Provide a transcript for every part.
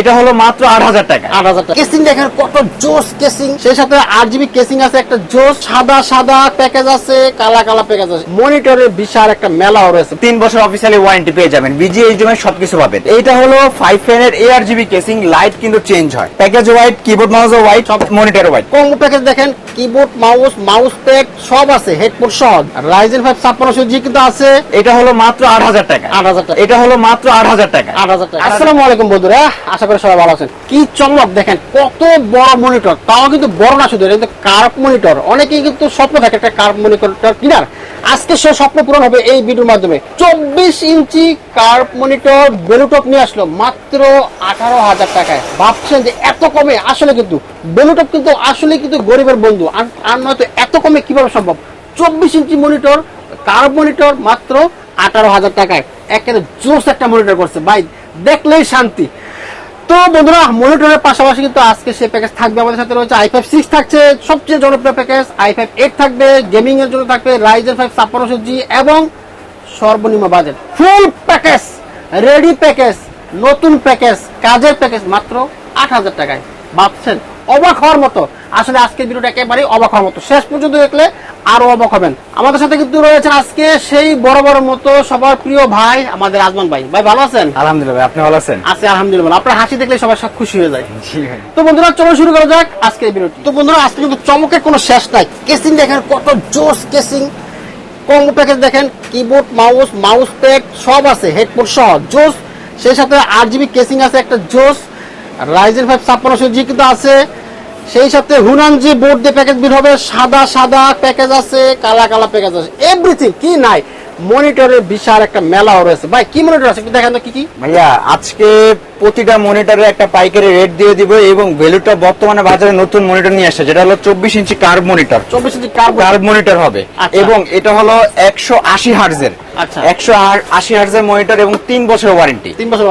এটা হলো মাত্র আট হাজার টাকা। আট হাজার টাকা। কেসিং দেখেন কত জোস কেসিং সেই সাথে আট জিবি কেসিং আছে একটা জোস সাদা সাদা প্যাকেজ আছে কালা কালা প্যাকেজ আছে। মনিটরের বিশাল একটা মেলাও রয়েছে। তিন বছর অফিসিয়ালি ওয়ারেন্টি পেয়ে যাবেন বিজি এইচডিএম সবকিছু পাবেন। এইটা হলো ফাইভ ফ্যানের এআর জিবি কেসিং লাইট কিন্তু চেঞ্জ হয়। Package white keyboard mouse white সব মনিটর হোয়াইট কম্বো প্যাকেজ দেখেন কিবোর্ড মাউস মাউস প্যাড সব আছে হেডফোন সহ। রাইজেন ফাইভ ছাপ্পান্নশো জি কিন্তু আছে। এটা হলো মাত্র আট হাজার টাকা। আট হাজার টাকা। এটা হলো মাত্র আট হাজার টাকা। আট হাজার টাকা। আসসালামু আলাইকুম বন্ধুরা আশা করি সবাই ভালো আছেন। কি চমক দেখেন, কত বড় মনিটর তাও কিন্তু বড় না শুধু, এটা কিন্তু কার্ভ মনিটর অনেকেই কিন্তু স্বপ্ন থাকে একটা কার্ভ মনিটর কিনার। আজকে সে স্বপ্ন পূরণ হবে এই ভিডিওর মাধ্যমে। চব্বিশ ইঞ্চি কার্ভ মনিটর বেলুটপ নিয়ে আসলো, মাত্র আঠারো হাজার টাকায়। ভাবছেন যে এত কমে? আসলে কিন্তু বেলুটপ কিন্তু আসলে কিন্তু গরিবের বন্ধু। আর- নয়তো এত কমে কীভাবে সম্ভব? চব্বিশ ইঞ্চি মনিটর কার্ভ মনিটর মাত্র আঠারো হাজার টাকায়। একেবারে জোস একটা মনিটর করছে। ভাই, দেখলেই শান্তি। তো বন্ধুরা, মনিটরের পাশাপাশি কিন্তু আজকে সে প্যাকেজ থাকবে আমাদের সাথে রয়েছে আই ফাইভ সিক্স থাকছে, সবচেয়ে জনপ্রিয় প্যাকেজ আই ফাইভ এইট থাকবে গেমিং এর জন্য থাকবে রাইজের ফাইভ ছাপ্পান্নশো জি এবং সর্বনিম্ন budget full package ready package নতুন প্যাকেজ কাজের প্যাকেজ মাত্র আট হাজার টাকায়। ভাবছেন? অবাক হওয়ার মতো। আসলে আজকের ভিডিওটা একেবারে অবাক হওয়ার মতো। শেষ পর্যন্ত দেখলে আরও অবাক হবেন। আমাদের সাথে কিন্তু রয়েছেন আজকে সেই বড় বড় মতো সবার প্রিয় ভাই আমাদের আজমান ভাই। ভাই ভালো আছেন? আলহামদুলিল্লাহ আপনি ভালো আছেন? আছে আলহামদুলিল্লাহ। আপনার হাসি দেখলে সবাই সব খুশি হয়ে যায়। তো বন্ধুরা চলো শুরু করা যাক আজকের ভিডিওটি। তো বন্ধুরা আজকে কিন্তু চমকের কোনো শেষ নাই। কেসিং দেখেন কত জোস কেসিং। কম্বো প্যাকেজ দেখেন কিবোর্ড মাউস মাউস প্যাড সব আছে হেডফোন সহ জোস সেই সাথে আট জিবি কেসিং আছে একটা জোস রাইজেন ফাইভ ছাপ্পান্নশো জি কিন্তু আছে। সেই সাথে হুনান জি বোর্ড দিয়ে প্যাকেজ বের হবে। সাদা সাদা প্যাকেজ আছে, কালা কালা প্যাকেজ আছে। এভরিথিং কি নাই? মনিটরের বিশাল একটা মেলাও রয়েছে। ভাই, কি মনিটর আছে? একটু দেখেন কি কি? ভাইয়া, আজকে প্রতিটা মনিটরে একটা পাইকারি রেট দিয়ে দিব এবং ভ্যালুটা বর্তমানে বাজারে নতুন মনিটর নিয়ে আসছে যেটা হলো চব্বিশ ইঞ্চি কার্ভ মনিটর চব্বিশ ইঞ্চি কার্ভ মনিটর হবে। আচ্ছা। এবং এটা হলো একশো আশি হার্জের আচ্ছা। একশো আশি হার্জের মনিটর এবং তিন বছর ওয়ারেন্টি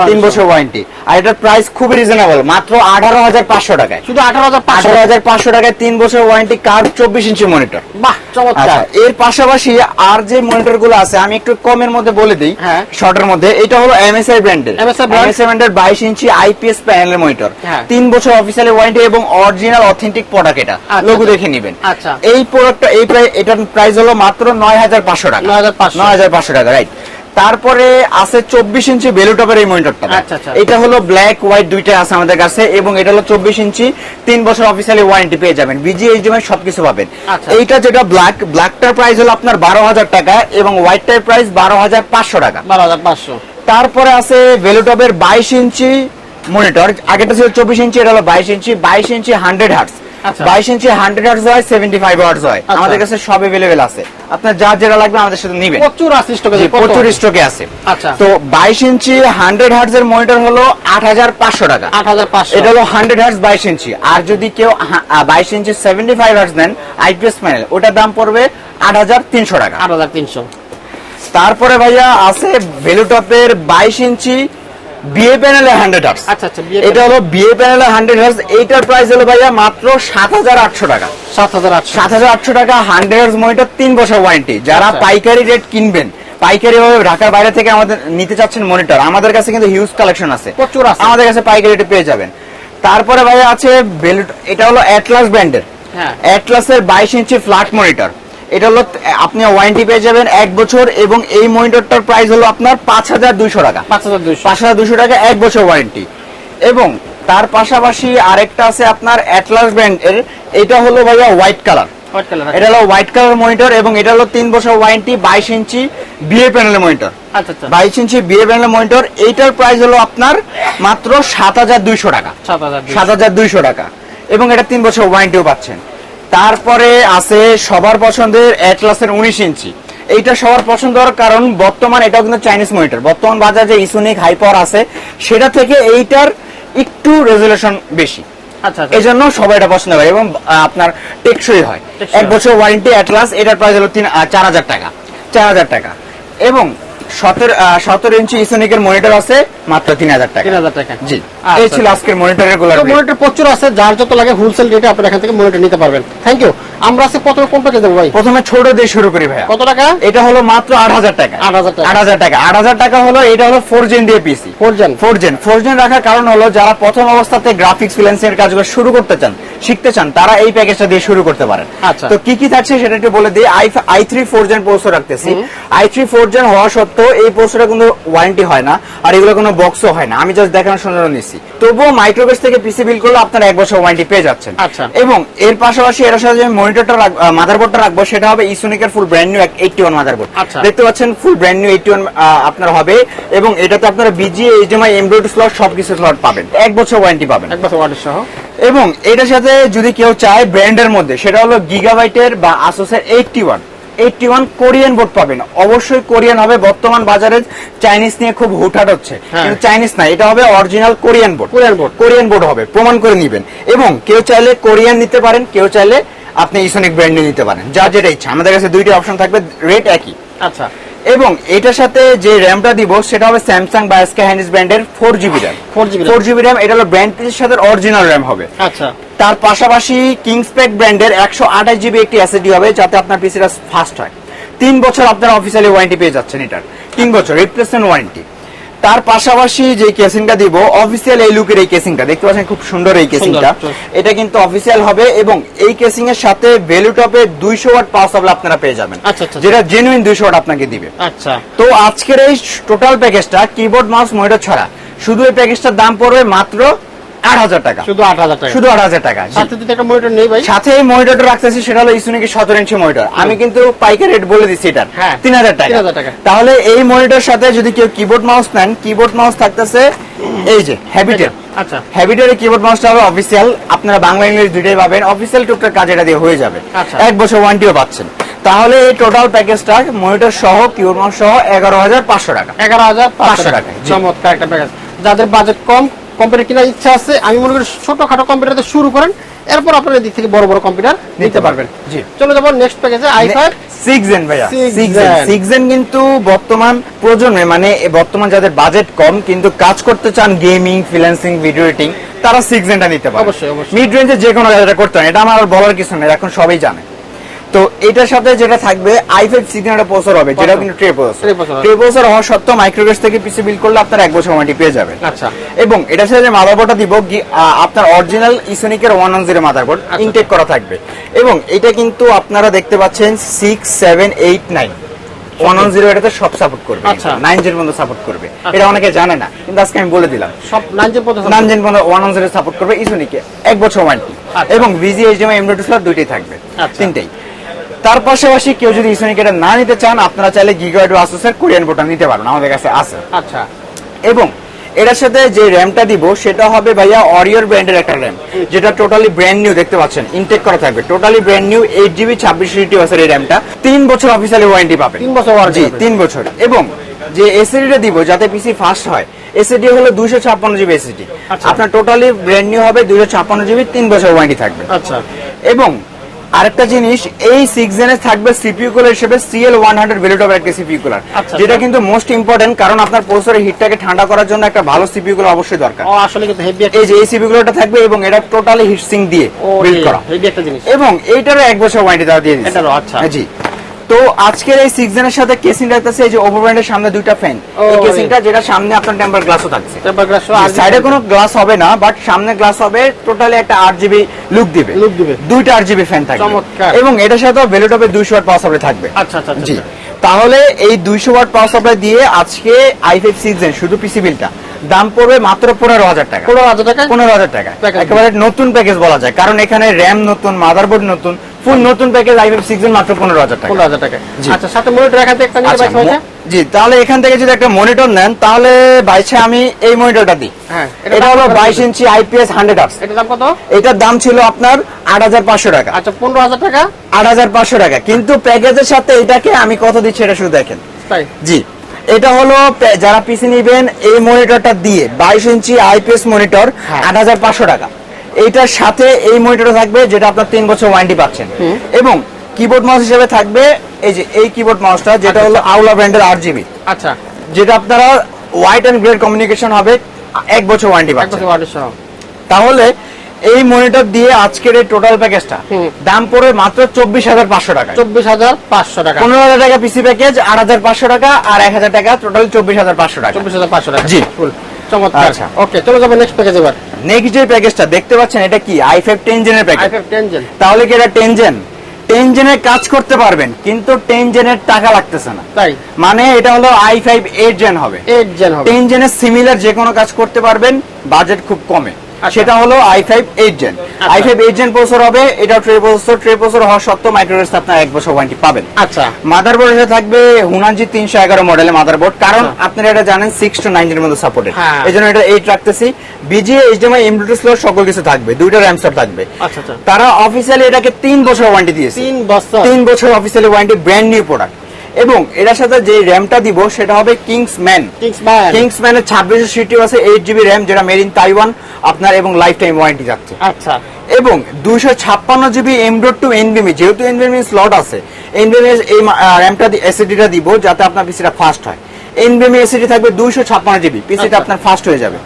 তিন বছর ওয়ারেন্টি আর এটার প্রাইস খুবই রিজনেবল মাত্র আঠারো হাজার পাঁচশো টাকায়। শুধু আঠারো হাজার পাঁচশো। আঠারো হাজার পাঁচশো টাকায় তিন বছর ওয়ারেন্টি কার্ভ চব্বিশ ইঞ্চি মনিটর বাহ চমৎকার। আচ্ছা এর পাশাপাশি আর যে মনিটরগুলো আছে আমি একটু কমের মধ্যে বলে দিই হ্যাঁ। শর্টের মধ্যে এটা হলো এমএসআই ব্র্যান্ডের এমএসআই ব্র্যান্ডের বাইশ ইঞ্চি আইপিএস প্যানেলের মনিটর হ্যাঁ। তিন বছর অফিসিয়াল ওয়ারেন্টি এবং অরিজিনাল অথেন্টিক প্রোডাক্ট এটা। আচ্ছা, লোগো আচ্ছা। দেখে নেবেন। আচ্ছা। এই প্রোডাক্টটা এই প্রাইস এটার প্রাইস হলো মাত্র নয় হাজার পাঁচশো টাকা। 9,500 নয় হাজার পাঁচশো টাকা রাইট তারপরে আছে চব্বিশ ইঞ্চি বেলুটপের এই মনিটরটা আচ্ছা, আচ্ছা। এটা হলো ব্ল্যাক হোয়াইট দুইটা আছে আমাদের কাছে এবং এটা হলো চব্বিশ ইঞ্চি তিন বছর অফিসিয়ালি ওয়ারেন্টি পেয়ে যাবেন। বিজি এইচডিএম সবকিছু পাবেন। আচ্ছা। এইটা যেটা ব্ল্যাক ব্ল্যাকটার প্রাইস হলো আপনার বারো হাজার টাকা এবং হোয়াইটটার প্রাইস বারো হাজার পাঁচশো টাকা। বারো হাজার পাঁচশো। তারপরে আছে ভেলোটপের বাইশ ইঞ্চি মনিটর আগেটা ছিল চব্বিশ ইঞ্চি এটা হলো বাইশ ইঞ্চি বাইশ ইঞ্চি হান্ড্রেড হার্টস আচ্ছা। বাইশ ইঞ্চি হান্ড্রেড হার্টস হয় সেভেন্টি ফাইভ হার্টস হয়। আচ্ছা। আমাদের কাছে সব এভেলেবেল আছে। আপনার যার যেটা লাগবে আমাদের সাথে নিবেন। প্রচুর আছে স্টকে প্রচুর স্টকে আছে। আচ্ছা। তো বাইশ ইঞ্চি হান্ড্রেড হার্টস এর মনিটর হলো আট হাজার পাঁচশো টাকা। আট হাজার পাঁচশো। এটা হলো হান্ড্রেড হার্টস বাইশ ইঞ্চি। আর যদি কেউ বাইশ ইঞ্চি সেভেন্টি ফাইভ হার্টস নেন আইপিএস প্যানেল ওটার দাম পড়বে আট হাজার তিনশো টাকা। আট হাজার তিনশো। তারপরে ভাইয়া আছে ভেলুটপের বাইশ ইঞ্চি বিএ প্যানেলে হান্ড্রেড হার্স আচ্ছা আচ্ছা এটা হলো বিএ প্যানেলে হান্ড্রেড হার্স এইটার প্রাইস হলো ভাইয়া মাত্র সাত হাজার আটশো টাকা। সাত হাজার আটশো। সাত হাজার আটশো টাকা হান্ড্রেড হার্স মনিটর তিন বছর ওয়ারেন্টি যারা আচ্ছা। পাইকারি রেট কিনবেন পাইকারি ভাবে ঢাকার বাইরে থেকে আমাদের নিতে চাচ্ছেন মনিটর আমাদের কাছে কিন্তু হিউজ কালেকশন আছে। প্রচুর আছে। আমাদের কাছে পাইকারি রেটে পেয়ে যাবেন। তারপরে ভাইয়া আছে বেলুট এটা হলো অ্যাটলাস ব্র্যান্ডের হ্যাঁ। অ্যাটলাসের বাইশ ইঞ্চি ফ্ল্যাট মনিটর এটা হলো আপনি ওয়ারেন্টি পেয়ে যাবেন এক বছর এবং এই মনিটরটার প্রাইস হলো আপনার পাঁচ হাজার দুইশো টাকা। পাঁচ হাজার দুইশো। পাঁচ হাজার দুশো টাকা এক বছর ওয়ারেন্টি এবং তার পাশাপাশি আরেকটা আছে আপনার অ্যাটলাস ব্র্যান্ডের এটা হলো ভাইয়া হোয়াইট কালার হোয়াইট কালার এটা হলো হোয়াইট কালার মনিটর এবং এটা হলো তিন বছর ওয়ারেন্টি বাইশ ইঞ্চি বিএ প্যানেলের মনিটর আচ্ছা আচ্ছা। বাইশ ইঞ্চি বিএ প্যানেলের মনিটর এইটার প্রাইস হলো আপনার মাত্র সাত হাজার দুইশো টাকা। সাত হাজার দুইশো। টাকা। এবং এটা তিন বছর ওয়ারেন্টিও পাচ্ছেন। তারপরে আছে সবার পছন্দের অ্যাটলাসের উনিশ ইঞ্চি। এইটা সবার পছন্দ হওয়ার কারণ বর্তমান এটাও কিন্তু চাইনিজ মনিটর বর্তমান বাজারে যে ইসোনিক হাইপার আছে সেটা থেকে এইটার একটু রেজুলেশন বেশি। আচ্ছা আচ্ছা। এই জন্য সবাই এটা পছন্দ করে এবং আপনার টেকসই হয়। এক বছর ওয়ারেন্টি অ্যাটলাস এটার প্রাইস হলো তিন চার হাজার টাকা। চার হাজার টাকা। এবং সতেরো সতেরো ইঞ্চি ইসোনিকের মনিটর আছে মাত্র তিন হাজার টাকা। তিন হাজার টাকা। জি। এই ছিল আজকের মনিটরেরগুলো মনিটর প্রচুর আছে যার যত লাগে হোলসেল রেটে আপনারা এখান থেকে মনিটর নিতে পারবেন। থ্যাংক ইউ আমরা প্রথমে কোন প্যাকেজ দেবো ভাই? প্রথমে ছোট দিয়ে শুরু করি ভাইয়া। কত টাকা? এটা হলো মাত্র আট হাজার টাকা। 8,000 টাকা। টাকা। আট হাজার টাকা হলো এটা হলো জেন দিয়ে পিসি জেন জেন জেন রাখার কারণ হলো যারা প্রথম অবস্থাতে গ্রাফিক্স ফ্রিল্যান্সিং এর কাজগুলো শুরু করতে চান শিখতে চান তারা এই প্যাকেজটা দিয়ে শুরু করতে পারেন। আচ্ছা। তো কি কি থাকছে সেটা একটু বলে দিই। I i three four gen processor রাখতেছি। আই থ্রি ফোর জেন হওয়া সত্ত্বেও এই প্রসেসরে কোনো ওয়ারেন্টি হয় না আর এগুলো কোনো বক্সও হয় না। আমি জাস্ট দেখানোর জন্য নিচ্ছি। তবুও মাইক্রোবেস থেকে পিসি বিল করলে আপনারা এক বছর ওয়ারেন্টি পেয়ে যাচ্ছেন। আচ্ছা। এবং এর পাশাপাশি এর সাথে যে মনিটরটা মাদারবোর্ডটা রাখব সেটা হবে ইসোনিকের full brand new eighty one motherboard. দেখতে পাচ্ছেন full brand new eighty one আপনার হবে। এবং এটাতে আপনারা বিজি এইচডিএমআই এমব্রয়ডারি স্লট সবকিছু স্লট পাবেন। এক বছর ওয়ারেন্টি পাবেন। এক বছর ওয়ারেন্টি সহ। এবং এটার সাথে যদি কেউ চায় ব্র্যান্ডের মধ্যে সেটা হলো গিগাবাইটের বা আসোসের eighty one eighty one Korean board পাবেন। অবশ্যই কোরিয়ান হবে বর্তমান বাজারে চাইনিজ নিয়ে খুব হুটহাট হচ্ছে। হ্যাঁ। কিন্তু চাইনিজ না এটা হবে original Korean board Korean board Korean board হবে প্রমাণ করে নিবেন। এবং কেউ চাইলে কোরিয়ান নিতে পারেন কেউ চাইলে আপনি ইসোনিক ব্র্যান্ড নিতে পারেন যা যেটা ইচ্ছা। আমাদের কাছে দুইটি অপশন থাকবে রেট একই। আচ্ছা। এবং এটার সাথে যে র্যামটা দিব সেটা হবে স্যামসাং বা এসকে হ্যান্ডিস ব্র্যান্ডের four GB RAM 4GB RAM। Four GB RAM এটা হলো ব্র্যান্ড পিসের সাথে অরিজিনাল র্যাম হবে। আচ্ছা। তার পাশাপাশি কিংসপ্যাক ব্র্যান্ডের একশো আঠাশ জিবি একটি এসএসডি হবে যাতে আপনার পিসিটা ফাস্ট হয়। তিন বছর আপনারা অফিসিয়ালি ওয়ারেন্টি পেয়ে যাচ্ছেন এটার। তিন বছর রিপ্লেসমেন্ট ওয়ারেন্টি তার পাশাপাশি যে কেসিংটা দিব অফিসিয়াল এই লুকের এই কেসিংটা দেখতে পাচ্ছেন খুব সুন্দর এই কেসিংটা এটা কিন্তু অফিসিয়াল হবে এবং এই কেসিং এর সাথে ভ্যালু টপে দুইশো ওয়াট পাওয়ার সাপ্লাই আপনারা পেয়ে যাবেন। আচ্ছা, আচ্ছা। যেটা জেনুইন দুইশো ওয়াট আপনাকে দিবে। আচ্ছা। তো আজকের এই টোটাল প্যাকেজটা কিবোর্ড মাউস মনিটর ছাড়া। শুধু এই প্যাকেজটার দাম পড়বে মাত্র আট হাজার টাকা। শুধু আট হাজার টাকা। শুধু আট হাজার টাকা। জি। সাথে যদি একটা মনিটর নেই ভাই। সাথে এই মনিটরটা রাখতেছি সেটা হলো ইসুনিকি সতেরো ইঞ্চি মনিটর আমি কিন্তু পাইকারি রেট বলে দিচ্ছি এটা হ্যাঁ। তিন হাজার টাকা। তাহলে এই মনিটর সাথে যদি কেউ কিবোর্ড মাউস নেন কিবোর্ড মাউস থাকতেছে এই যে হ্যাবিটের আচ্ছা। হ্যাবিটের কিবোর্ড মাউসটা হবে অফিসিয়াল আপনারা বাংলা ইংলিশ দুইটাই পাবেন। অফিসিয়াল টুকটাক কাজ এটা দিয়ে হয়ে যাবে। আচ্ছা। এক বছর ওয়ারেন্টিও পাচ্ছেন। তাহলে এই টোটাল প্যাকেজটা মনিটর সহ কিবোর্ড মাউস সহ এগারো হাজার পাঁচশো টাকা। এগারো হাজার পাঁচশো টাকা, চমৎকার একটা প্যাকেজ যাদের বাজেট কম কম্পিউটার কেনার ইচ্ছা আছে আমি মনে করি ছোটখাটো কম্পিউটার শুরু করেন এরপর আপনার এদিক থেকে বড় বড় কম্পিউটার নিতে পারবেন জি। চলে যাব নেক্সট প্যাকেজে আই ফাইভ সিক্স জেন ভাইয়া সিক্স। জেন কিন্তু বর্তমান প্রজন্মে মানে বর্তমান যাদের বাজেট কম কিন্তু কাজ করতে চান গেমিং ফ্রিল্যান্সিং ভিডিও এডিটিং তারা সিক্স জেনটা নিতে পারে অবশ্যই, অবশ্যই। মিড রেঞ্জে যে কোনো কাজটা করতে হয় এটা আমার আর বলার কিছু নেই এখন সবাই জানে তো এটার সাথে যেটা থাকবে আই ফাইভ সিক্স একটা প্রসেসর হবে যেটা কিন্তু ট্রে প্রসেসর ট্রে প্রসেসর হওয়া সত্ত্বেও মাইক্রোগেস থেকে পিসি বিল করলে আপনার এক বছর ওয়ারেন্টি পেয়ে যাবেন। আচ্ছা। এবং এটার সাথে যে মাদারবোর্ডটা দিব আপনার original ইসোনিকের one one zero motherboard. Intact করা থাকবে। এবং এটা কিন্তু আপনারা দেখতে পাচ্ছেন six seven eight nine one one zero এটাতে সব সাপোর্ট করবে। নাইন জেন পর্যন্ত সাপোর্ট করবে। এটা অনেকে জানে না কিন্তু আজকে আমি বলে দিলাম। সব নাইন যে পর্যন্ত নাইন জেন পর্যন্ত ওয়ান ওয়ান জিরো সাপোর্ট করবে ইসোনিকে এক বছর ওয়ারেন্টি আচ্ছা। এবং ভিজি এইচডিএমআই এমডি স্লট দুইটাই থাকবে আচ্ছা। তিনটেই। তার পাশাপাশি কেউ যদি ইসোনিক এটা না নিতে চান আপনারা চাইলে গিগাইড আসুসের কোরিয়ান বোর্ডটা নিতে পারেন আমাদের কাছে আছে। আচ্ছা। এবং এটার সাথে যে র্যামটা দিব সেটা হবে ভাইয়া অরিয়র ব্র্যান্ডের একটা র্যাম যেটা টোটালি ব্র্যান্ড নিউ দেখতে পাচ্ছেন ইনটেক করা থাকবে। Totally brand new eight GB ছাব্বিশ জিবি আছে এই র্যামটা তিন বছর অফিসিয়ালি ওয়ারেন্টি পাবেন। তিন বছর জি তিন বছর। এবং যে এসএডিটা দিব যাতে পিসি ফাস্ট হয় এসএডি হলো দুইশো ছাপ্পান্ন জিবি এসএডি আচ্ছা। আপনার টোটালি ব্র্যান্ড নিউ হবে দুইশো ছাপ্পান্ন জিবি তিন বছর ওয়ারেন্টি থাকবে। আচ্ছা। এবং আরেকটা জিনিস এই সিক্স জেনে থাকবে সিপিউ কুলার হিসেবে সিএল ওয়ান হান্ড্রেড ভ্যালুটপের একটা সিপিউ কুলার যেটা। কিন্তু মোস্ট ইম্পর্টেন্ট কারণ আপনার প্রসেসরের হিটটাকে ঠান্ডা করার জন্য একটা ভালো সিপিউ কুলার অবশ্যই দরকার। আসলে কিন্তু হেভি এই যে এই সিপিউ কুলারটা থাকবে এবং এটা টোটালি হিট সিং দিয়ে বিল্ড করা। হেভি একটা জিনিস। এবং এইটারও এক বছর ওয়ারেন্টি দেওয়া দিয়ে দিচ্ছে আচ্ছা। জি। তো আজকের এই সিক্স জেনের সাথে কেসিং রাখতেছে এই যে ওভার ব্র্যান্ডের সামনে দুইটা ফ্যান এই। কেসিংটা যেটা সামনে আপনার টেম্পার গ্লাসও থাকছে টেম্পার গ্লাস আর সাইডে কোনো গ্লাস হবে না বাট সামনে গ্লাস হবে টোটালি একটা আট জিবি লুক দিবে Look দিবে। দুইটা আট জিবি ফ্যান থাকবে চমৎকার। এবং এটার সাথে ভ্যালুটপে দুইশো ওয়াট পাওয়ার সাপ্লাই থাকবে আচ্ছা আচ্ছা আচ্ছা, জি আচ্ছা। তাহলে এই দুইশো ওয়াট পাওয়ার সাপ্লাই দিয়ে আজকে আই ফাইভ সিক্স শুধু পিসি বিলটা দাম পড়বে মাত্র পনেরো হাজার টাকা পনেরো হাজার টাকা পনেরো হাজার টাকা। একেবারে নতুন প্যাকেজ বলা যায় কারণ এখানে র্যাম নতুন মাদারবোর্ড নতুন ফুল নতুন প্যাকেজ মাত্র টাকা। পনেরো হাজার টাকা। জি। আচ্ছা সাথে মনিটর এখান থেকে একটা নিতে আচ্ছা, জি তাহলে এখান থেকে যদি একটা মনিটর নেন তাহলে বাইছে আমি এই মনিটরটা দিই। হ্যাঁ এটা হলো দাম কত? বাইশ ইঞ্চি আইপিএস এটার দাম কত? এটার দাম ছিল আপনার আট হাজার পাঁচশো টাকা। আচ্ছা পনেরো হাজার টাকা? আট হাজার পাঁচশো টাকা। কিন্তু প্যাকেজের সাথে এটাকে আমি কত দিচ্ছি এটা শুধু দেখেন। তাই? জি এটা হলো যারা পিসি নিবেন এই মনিটরটা দিয়ে বাইশ ইঞ্চি আইপিএস মনিটর হ্যাঁ। আট হাজার পাঁচশো টাকা। এইটার সাথে এই মনিটর থাকবে যেটা আপনার তিন বছর ওয়ারেন্টি পাচ্ছেন। এবং কিবোর্ড মাউস হিসেবে থাকবে এই যে এই কিবোর্ড মাউসটা যেটা হলো আউলা ব্র্যান্ডের আট জিবি আচ্ছা। যেটা আপনারা হোয়াইট অ্যান্ড গ্রেড কমিউনিকেশন হবে এক বছর ওয়ারেন্টি পাচ্ছেন। তাহলে এই মনিটর দিয়ে আজকের এই টোটাল প্যাকেজটা। দাম পড়বে মাত্র চব্বিশ হাজার পাঁচশো টাকা। চব্বিশ হাজার পাঁচশো টাকা। পনেরো হাজার টাকা পিসি প্যাকেজ আট হাজার পাঁচশো টাকা আর এক হাজার টাকা টোটাল চব্বিশ হাজার পাঁচশো টাকা। চব্বিশ হাজার পাঁচশো টাকা। জি। চমৎকার। আচ্ছা। ওকে চলে যাব নেক্সট প্যাকেজ এবার। নেক্সট যে প্যাকেজটা দেখতে পাচ্ছেন এটা কি? আই ফাইভ টেন জেনের প্যাকেজ জেন তাহলে কি এটা টেন জেন টেন জেনের কাজ করতে পারবেন কিন্তু টেন জেনের টাকা লাগতেছে না। তাই? মানে এটা হলো আই ফাইভ এইট জেন হবে। এইট জেন হবে। টেন জেনের সিমিলার যে কোনো কাজ করতে পারবেন বাজেট খুব কমে। আচ্ছা। সেটা হলো i five eight gen i five eight gen processor হবে এটা ট্রে প্রসেসর ট্রে প্রসেসর হওয়া সত্ত্বেও মাইক্রোওয়েভ আপনার এক বছর ওয়ারেন্টি পাবেন। আচ্ছা। মাদারবোর্ড এসে থাকবে হুনানজি তিনশো এগারো মডেলের মাদারবোর্ড কারণ আচ্ছা। আপনারা এটা জানেন সিক্স টু নাইন এর মধ্যে সাপোর্টেড হ্যাঁ। এই জন্য এটা এইট রাখতেছি। বিজিএ এইচডিএমআই এমডি স্লোর সকল কিছু থাকবে দুইটা র্যাম স্লট থাকবে। আচ্ছা আচ্ছা। তারা অফিসিয়ালি এটাকে তিন বছর ওয়ারেন্টি দিয়েছে। তিন বছর। তিন বছর officially warranty brand new product এবং এটার সাথে যে র্যামটা দিব সেটা হবে Kingston Kingston Kingston ছাব্বিশশো সিটিও আছে এইট জিবি র্যাম যেটা মেড ইন তাইওয়ান আপনার এবং লাইফ টাইম ওয়ারেন্টি যাচ্ছে আচ্ছা। এবং দুইশো ছাপ্পান্ন জিবি এম ডট টু এনবিএমি যেহেতু এনবিএমি স্লট আছে এনবিএমি এই র্যামটা এসিডিটা দিব যাতে আপনার পিসিটা ফাস্ট হয়। এনবিএমি এসিডি থাকবে দুইশো ছাপ্পান্ন জিবি পিসিটা আচ্ছা। আপনার ফাস্ট হয়ে যাবে।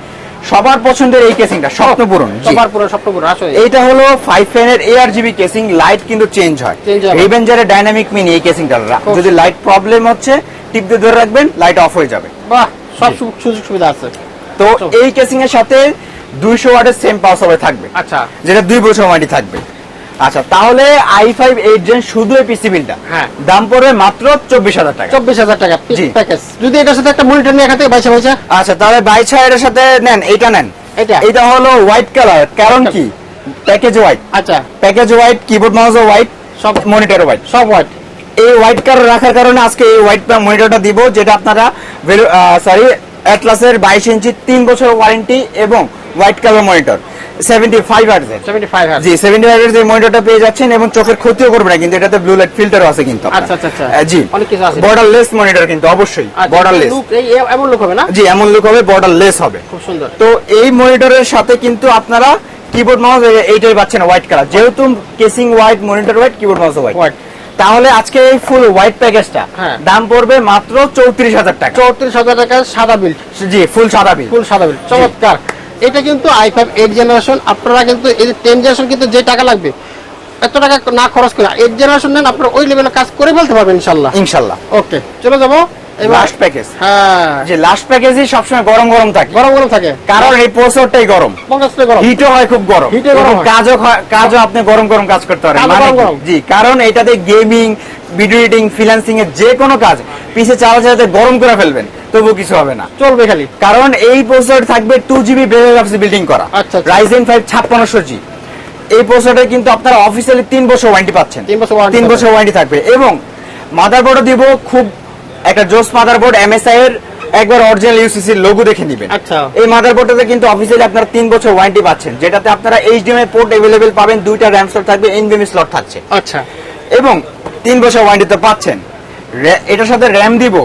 সবার পছন্দের এই কেসিংটা স্বপ্ন পূরণ জি। সবার পুরো স্বপ্ন পুরো আসলে এইটা হলো ফাইভ ফ্যানের এআর জিবি কেসিং লাইট কিন্তু চেঞ্জ হয়। রিভেঞ্জারের ডাইনামিক মিনি এই কেসিংটা যদি লাইট প্রবলেম হচ্ছে টিপ দিয়ে ধরে রাখবেন লাইট অফ হয়ে যাবে। বাহ সব সুযোগ সুবিধা আছে। তো এই কেসিং এর সাথে দুইশো ওয়াটের সেম পাওয়ার সাপ্লাই থাকবে। আচ্ছা। যেটা দুই বছর ওয়ারেন্টি থাকবে। আচ্ছা তাহলে আই ফাইভ এইট জেন শুধু এই পিসি বিলটা হ্যাঁ। দাম পড়বে মাত্র চব্বিশ হাজার টাকা। চব্বিশ হাজার টাকা। প্যাকেজ। যদি এটার সাথে একটা মনিটর নিয়ে থেকে বাইশে বাইশে আচ্ছা তাহলে বাইশ হাজারের সাথে নেন এইটা নেন। এটা? এটা হলো হোয়াইট কালার কারণ কি? প্যাকেজ হোয়াইট আচ্ছা। প্যাকেজ হোয়াইট কিবোর্ড মাউসও হোয়াইট সব মনিটর হোয়াইট সব হোয়াইট এই হোয়াইট কালার রাখার কারণে আজকে এই হোয়াইট মনিটরটা দিব যেটা আপনারা সরি অ্যাটলাসের বাইশ ইঞ্চি তিন বছর ওয়ারেন্টি এবং white colour monitor seventy five হার্টজের জি সেভেন্টি হার্টজের যে মনিটরটা পেয়ে যাচ্ছেন এবং চোখের ক্ষতিও করবে না কিন্তু এটাতে ব্লু লাইট ফিল্টারও আছে কিন্তু আচ্ছা, আচ্ছা, আচ্ছা। জি। অনেক কিছু আছে। বর্ডারলেস মনিটর কিন্তু অবশ্যই বর্ডারলেস এমন লোক হবে না? জি এমন লুক হবে বর্ডারলেস হবে। খুব সুন্দর। তো এই মনিটরের সাথে কিন্তু আপনারা কিবোর্ড মাউস এইটাই পাচ্ছেন হোয়াইট কালার যেহেতু casing white monitor white keyboard mouse white তাহলে আজকে এই ফুল হোয়াইট প্যাকেজটা। দাম পড়বে মাত্র চৌত্রিশ হাজার টাকা। চৌত্রিশ হাজার টাকা সাদা বিল জি ফুল সাদা বিল ফুল সাদা বিল চমৎকার। এটা কিন্তু আই ফাইভ এইট জেনারেশন আপনারা কিন্তু এই টেন জেনারেশন কিন্তু যে টাকা লাগবে এত টাকা না খরচ করে এইট জেনারেশন নেন আপনারা ওই লেভেলে কাজ করে ফেলতে পারবেন ইনশাল্লাহ ইনশাল্লাহ ওকে চলে যাব লাস্ট প্যাকেজ হ্যাঁ। যে লাস্ট প্যাকেজই সবসময় গরম গরম থাকে। গরম গরম থাকে। কারণ এই প্রসেসরটাই গরম। গরম। হিটও হয় খুব গরম। হিটে গরম কাজও কাজও আপনি গরম গরম কাজ করতে পারেন। কাজও গরম কি? গরম। জি কারণ এটাতে গেমিং ভিডিও এডিটিং ফ্রিল্যান্সিং এর যে কোনো কাজ পিছে চালা চালাতে গরম করে ফেলবেন। তবু কিছু হবে না চলবে খালি কারণ এই প্রসেসর থাকবে টু জিবি ব্রেভার্স বিল্ডিং করা আচ্ছা, আচ্ছা। রাইজেন ফাইভ ছাপ্পান্নশো জি এই প্রসেসরে কিন্তু আপনারা অফিসিয়ালি তিন বছর ওয়ারেন্টি পাচ্ছেন তিন বছর warranty তিন পাচ্ছেন। বছর ওয়ারেন্টি থাকবে এবং মাদারবোর্ডও দিব খুব একটা জোস মাদারবোর্ড এমএসআই এর একবার অরিজিনাল ইউসিসি লোগো দেখে নেবেন আচ্ছা। এই মাদারবোর্ডটাতে কিন্তু অফিসিয়ালি আপনারা তিন বছর ওয়ারেন্টি পাচ্ছেন যেটাতে আপনারা এইচডিএমআই পোর্ট अवेलेबल পাবেন দুইটা র্যাম স্লট থাকবে এনভিএমই স্লট থাকছে আচ্ছা এবং তিন বছর ওয়ারেন্টি তো পাচ্ছেন র্যা- এটার সাথে র্যাম দিব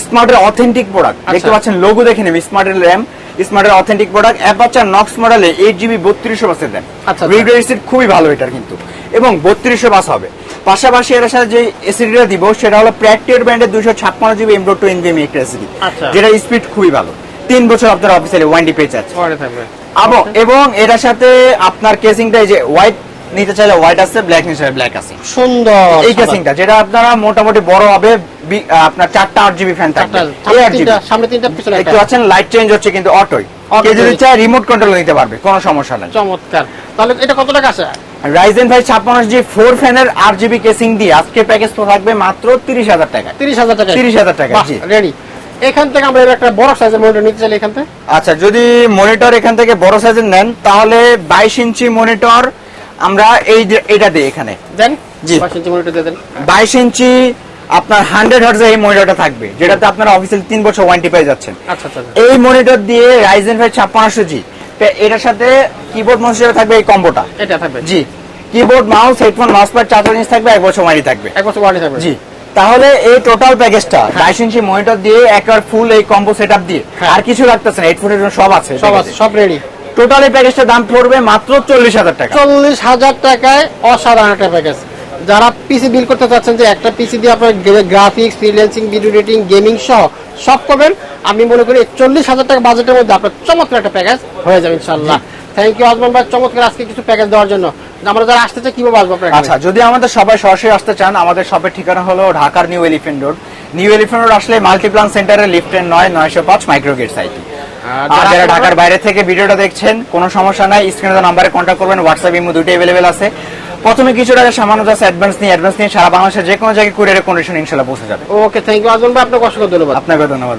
স্মার্টের অথেন্টিক প্রোডাক্ট দেখতে আচ্ছা। পাচ্ছেন লোগো দেখে নেবেন স্মার্টের র্যাম স্মার্টের অথেন্টিক প্রোডাক্ট অ্যাপাচার নক্স মডেলে এইট জিবি বত্রিশশো বাসের দেন। আচ্ছা, রিড খুবই ভালো এটার কিন্তু। এবং বত্রিশশো বাস হবে। পাশাপাশি এর সাথে যে এসিডিটা দিব সেটা হলো প্র্যাকটিয়ার ব্র্যান্ডের দুশো ছাপ্পান্ন জিবি এমডো টু এনভিএমি একটা এসিডি আচ্ছা। যেটা স্পিড খুবই ভালো। তিন বছর আপনার অফিসিয়ালি ওয়ারেন্টি পেয়ে যাচ্ছে। এবং এটার সাথে আপনার কেসিংটা এই যে হোয়াইট নিতে চাইলে হোয়াইট আছে ব্ল্যাক নিতে চাইলে ব্ল্যাক আছে। সুন্দর এই কেসিংটা যেটা আপনারা মোটামুটি বড় হবে আপনার চারটা আট জিবি ফ্যান থাকবে। এই সামনে আট জিবি তিনটা, সামনে তিনটা পিছনে একটু আছেন লাইট চেঞ্জ হচ্ছে কিন্তু অটোই কেউ যদি। চায় রিমোট কন্ট্রোল নিতে পারবে কোনো সমস্যা নাই। চমৎকার। তাহলে এটা কত টাকা আছে? রাইজেন ভাই ছাপ্পান্ন জি ফোর ফ্যানের আট জিবি কেসিং দিয়ে আজকে প্যাকেজ তো থাকবে মাত্র তিরিশ হাজার টাকা তিরিশ হাজার টাকা 30,000 টাকা, জি। রেডি এখান থেকে আমরা একটা বড় সাইজের মনিটর নিতে চাইলে এখান থেকে? আচ্ছা যদি মনিটর এখান থেকে বড় সাইজের নেন তাহলে বাইশ ইঞ্চি মনিটর আমরা এই এটা দিই এখানে। দেন জি। পাঁচ ইঞ্চি মনিটর দেন। বাইশ ইঞ্চি আপনার হান্ড্রেড হার্টজের এই মনিটরটা থাকবে যেটাতে আপনারা অফিসিয়াল তিন বছর ওয়ারেন্টি পেয়ে যাচ্ছেন। আচ্ছা আচ্ছা আচ্ছা। এই মনিটর দিয়ে রাইজেন ফাইভ ছাপ্পান্নশো জি এটার সাথে কিবোর্ড মাউস হিসেবে থাকবে এই কম্বোটা এটা থাকবে। G keyboard mouse headphone mouse pad charger জিনিস থাকবে এক বছর ওয়ারেন্টি থাকবে। এক বছর ওয়ারেন্টি থাকবে। জি তাহলে এই টোটাল প্যাকেজটা বাইশ ইঞ্চি মনিটর দিয়ে একবার ফুল এই কম্বো সেট দিয়ে। হ্যাঁ। আর কিছু লাগতেছে না হেডফোনের জন্য সব আছে। সব আছে সব রেডি টোটাল এই প্যাকেজটার দাম পড়বে মাত্র চল্লিশ হাজার টাকা। চল্লিশ হাজার টাকায় অসাধারণ একটা প্যাকেজ যারা পিসি বিল করতে চাচ্ছেন যে একটা পিসি দিয়ে আপনার graphics freelancing video editing gaming সহ সব করবেন আমি মনে করি চল্লিশ হাজার টাকা বাজেটের মধ্যে আপনার চমৎকার একটা প্যাকেজ হয়ে যাবে ইনশাল্লাহ থ্যাংক ইউ আজমান ভাই চমৎকার আজকে কিছু প্যাকেজ দেওয়ার জন্য। আমরা যারা আসতে চাই কীভাবে আসব আচ্ছা যদি আমাদের সবাই সরাসরি আসতে চান আমাদের শপের ঠিকানা হলো ঢাকার new elephant road new elephant road আসলে মাল্টিপ্লান সেন্টারের লিফটের নয় নয়শো পাঁচ মাইক্রোগেট সাইট আর যারা ঢাকার বাইরে থেকে ভিডিওটা দেখছেন কোনো সমস্যা নাই স্ক্রিনে নাম্বারে কন্ট্যাক্ট করবেন হোয়াটসঅ্যাপ ইমো দুটো অ্যাভেলেবেল আছে। প্রথমে কিছু টাকা সামান্য জাস্ট অ্যাডভান্স নিয়ে অ্যাডভান্স নিয়ে সারা বাংলাদেশের যে কোনো জায়গায় কুরিয়ারের কন্ডিশন ইনশাল্লাহ পৌঁছে যাবে। ওকে থ্যাংক ইউ আজম ভাই আপনাকে অসংখ্য ধন্যবাদ। আপনাকে ধন্যবাদ